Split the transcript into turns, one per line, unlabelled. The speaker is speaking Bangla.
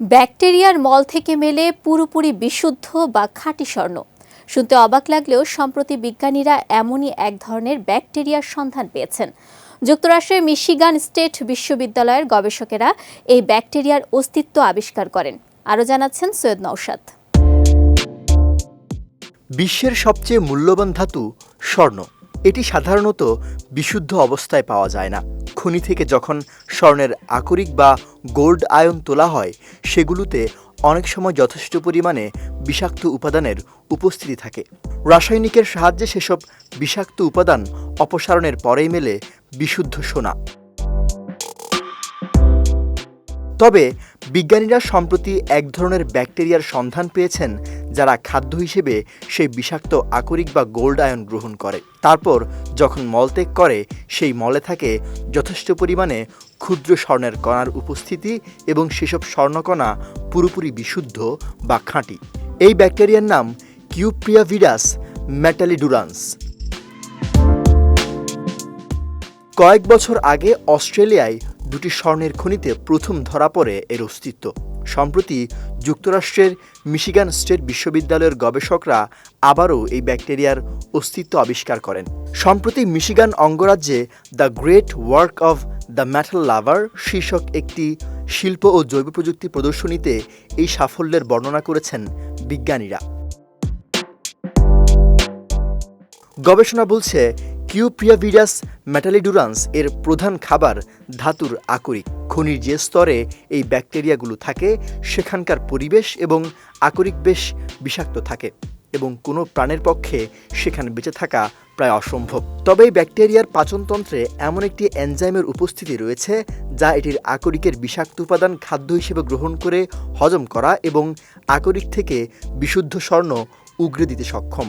ব্যাকটেরিয়ার মল থেকে মেলে পুরোপুরি বিশুদ্ধ বা খাঁটি স্বর্ণ। শুনতে অবাক লাগলেও সম্প্রতি বিজ্ঞানীরা এমনই এক ধরনের ব্যাকটেরিয়ার সন্ধান পেয়েছেন। যুক্তরাষ্ট্রের মিশিগান স্টেট বিশ্ববিদ্যালয়ের গবেষকেরা এই ব্যাকটেরিয়ার অস্তিত্ব আবিষ্কার করেন। আরও জানাচ্ছেন সৈয়দ নৌসাদ
বিশ্বের সবচেয়ে মূল্যবান ধাতু স্বর্ণ। এটি সাধারণত বিশুদ্ধ অবস্থায় পাওয়া যায় না। খনি থেকে যখন স্বর্ণের আকরিক বা গোল্ড আয়ন তোলা হয়, সেগুলোতে অনেক সময় যথেষ্ট পরিমাণে বিষাক্ত উপাদানের উপস্থিতি থাকে। রাসায়নিকের সাহায্যে সেসব বিষাক্ত উপাদান অপসারণের পরেই মেলে বিশুদ্ধ সোনা। তবে বিজ্ঞানীরা সম্প্রতি এক ধরনের ব্যাকটেরিয়ার সন্ধান পেয়েছেন যারা খাদ্য হিসেবে সেই বিষাক্ত আকরিক বা গোল্ড আয়ন গ্রহণ করে। তারপর যখন মলত্যাগ করে, সেই মলে থাকে যথেষ্ট পরিমাণে ক্ষুদ্র স্বর্ণের কণার উপস্থিতি এবং সেসব স্বর্ণকণা পুরোপুরি বিশুদ্ধ বা খাঁটি। এই ব্যাকটেরিয়ার নাম কিউপ্রিয়াভিডাস ম্যাটালিডুরান্স। কয়েক বছর আগে অস্ট্রেলিয়ায় দুটি স্বর্ণের খনিতে প্রথম ধরা পড়ে এর অস্তিত্ব। সম্প্রতি যুক্তরাষ্ট্রের মিশিগান স্টেট বিশ্ববিদ্যালয়ের গবেষকরা আবারও এই ব্যাকটেরিয়ার অস্তিত্ব আবিষ্কার করেন। সম্প্রতি Michigan অঙ্গরাজ্যে the great work of the metal lover শীর্ষক একটি শিল্প ও জৈব প্রযুক্তি প্রদর্শনীতে এই সাফল্যের বর্ণনা করেছেন বিজ্ঞানীরা। গবেষণা বলছে কিউপ্রিয়াভিডাস মেটালিডুরান্স এর প্রধান খাবার ধাতুর আকরিক। খনির যে স্তরে এই ব্যাকটেরিয়াগুলো থাকে, সেখানকার পরিবেশ এবং আকরিক বেশ বিষাক্ত থাকে এবং কোনো প্রাণের পক্ষে সেখানে বেঁচে থাকা প্রায় অসম্ভব। তবে এই ব্যাকটেরিয়ার পাচনতন্ত্রে এমন একটি এনজাইমের উপস্থিতি রয়েছে, যা এটির আকরিকের বিষাক্ত উপাদান খাদ্য হিসেবে গ্রহণ করে হজম করা এবং আকরিক থেকে বিশুদ্ধ স্বর্ণ উগরে দিতে সক্ষম।